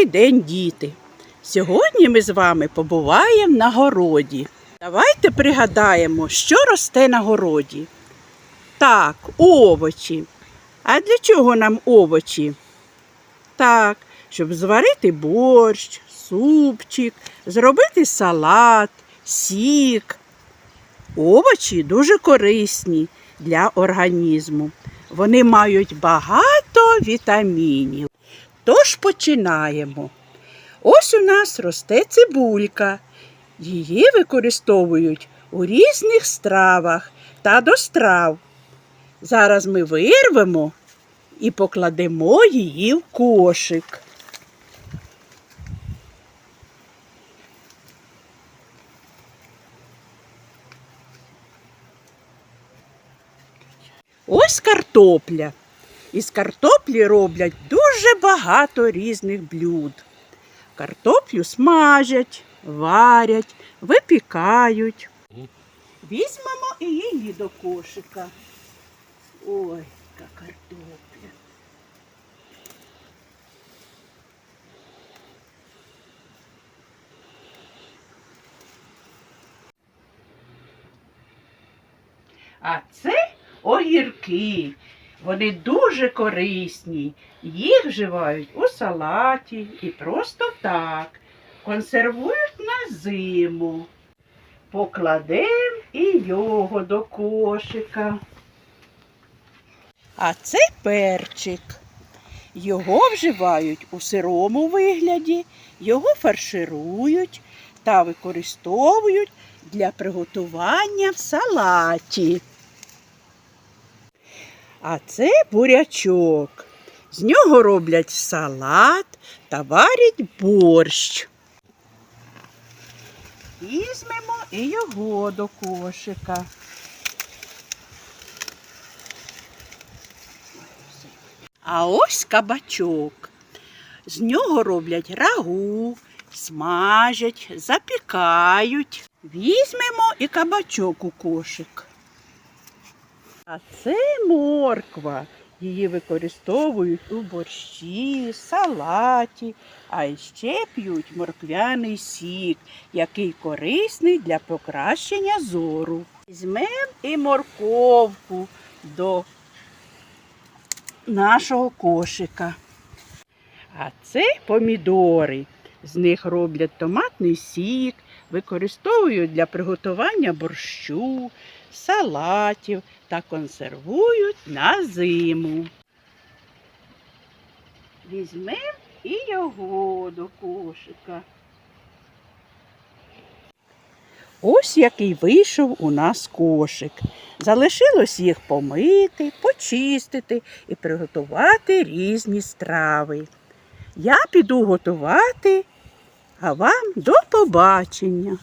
Добрий день, діти! Сьогодні ми з вами побуваємо на городі. Давайте пригадаємо, що росте на городі. Так, овочі. А для чого нам овочі? Так, щоб зварити борщ, супчик, зробити салат, сік. Овочі дуже корисні для організму. Вони мають багато вітамінів. Тож починаємо. Ось у нас росте цибулька. Її використовують у різних стравах та до страв. Зараз ми вирвемо і покладемо її в кошик. Ось картопля. Із картоплі роблять дуже багато різних блюд. Картоплю смажать, варять, випікають. Візьмемо і її до кошика. Ой, яка картопля. А це огірки. Вони дуже корисні. Їх вживають у салаті і просто так. Консервують на зиму. Покладемо і його до кошика. А це перчик. Його вживають у сирому вигляді, його фарширують та використовують для приготування в салаті. А це бурячок. З нього роблять салат та варять борщ. Візьмемо і його до кошика. А ось кабачок. З нього роблять рагу, смажать, запікають. Візьмемо і кабачок у кошик. А це морква. Її використовують у борщі, салаті, а ще п'ють морквяний сік, який корисний для покращення зору. Візьмемо і морковку до нашого кошика. А це помідори. З них роблять томатний сік, використовують для приготування борщу, салатів та консервують на зиму. Візьмемо і його до кошика. Ось який вийшов у нас кошик. Залишилось їх помити, почистити і приготувати різні страви. Я піду готувати, а вам до побачення.